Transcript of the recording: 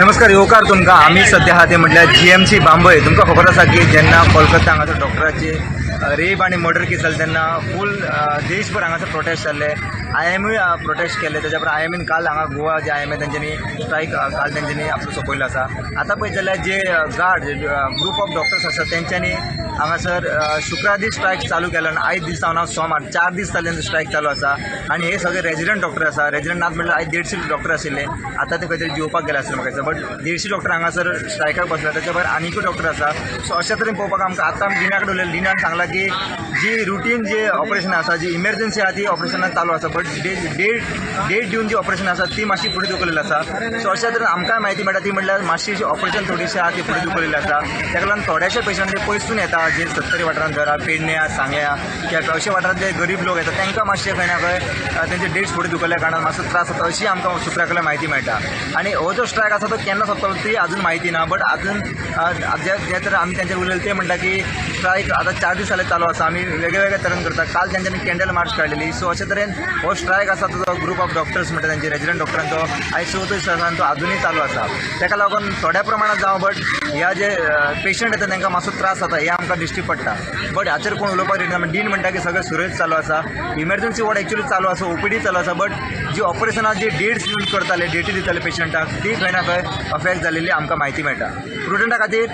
नमस्कार येवकार तुमकां. आमी सध्या आहा ते म्हटल्यार जी एम सी बांबय तुमकां खबर आसा की जेन्ना कोलकाता हांगासर डॉक्टराचे रेप आनी मर्डर केस जाले तेन्ना फूल देशभर हांगासर प्रोटेस्ट जाल्ले आय एमूय प्रोटेस्ट केले. तेज्या उपरांत आय एमीन काल हांगा गोवा जे आय एम ए तेंच्यांनी स्ट्रायक काल तेंच्यांनी आपलो सोंपयल्लो आसा आतां पळयत जाल्यार जे गार्ड ग्रूप ऑफ डॉक्टर्स आसा तेंच्यांनी हांगासर अ, दीस स्ट्रायक चालू केलो आनी आयज दीस जावन हांव सोमार. चार दीस जाले स्ट्रायक चालू आसा आनी हे सगळे रेजिडंट डॉक्टर आसा रेजिडंट नात म्हणल्यार आयज देडशे डॉक्टर आशिल्ले आतां ते खंय तरी जिवपाक गेले आसले म्हाका बट देडशे डॉक्टर हांगासर स्ट्रायकाक बसला. त्याच्या भायर आनीकूय डॉक्टर आसा सो अशा तरेन पळोवपाक आमकां आतां आमी उलयलें कडेन लिनान सांगला की जी रुटीन जे ऑपरेशन आसा जी इमर्जन्सी आहा ती ऑपरेशनां चालू आसा बट डेट डेट डेट दिवन जी ऑपरेशन आसा ती मातशी फुडें धुकलेली आसा सो अशा तरेन आमकां म्हायती मेळटा ती म्हणल्यार मातशी जी ऑपरेशन थोडीशी आसा ती फुडें धुकलेली आसा ताका लागून थोड्याशा पेशंट जे पयसून येता जे सत्तरी वाठारांत घरा पेडण्या सांग्या किंवा अशा वाठारांतले गरीब लोक येतात तांकां मातशे खंय ना खंय तेंचे डेट्स फुडें धुकल्या कारणान मातसो त्रास जाता अशी आमकां सुत्रा कडल्यान म्हायती मेळटा. आनी हो जो स्ट्रायक आसा तो केन्ना सोंपतलो ती अजून म्हायती ना बट अजून जे तर आमी तेंचेर उलयले ते म्हणटा की स्ट्रायक आतां चार दीस जाले चालू आसा आमी वेगळ्या तरण तरेन करता काल त्यांच्यानी कॅन्डल मार्च काढलेली. सो अशे तरेन हो स्ट्रायक आसा तो ग्रूप ऑफ डॉक्टर्स म्हणटा तेंचे रेजिडंट डॉक्टरांचो आयज चवथी दिसांतल्यान तो अजुनूय चालू आसा ताका लागून थोड्या प्रमाणात जावं बट ह्या जे पेशंट येता तांकां मातसो त्रास जाता हे आमकां दिश्टी पडटा. बट हाचेर कोण उलोवपाक रेडी डीन म्हणटा की सगळें सुरळीत चालू आसा इमर्जन्सी वॉर्ड एक्चुअली चालू आसा ओपीडी चालू आसा बट जी ऑपरेशनां जी डेट्स यूज करताले डेटी दिताले पेशंटाक ती खंय ना खंय अफेक्ट जालेली आमकां म्हायती मेळटा. स्टुडंटा खातीर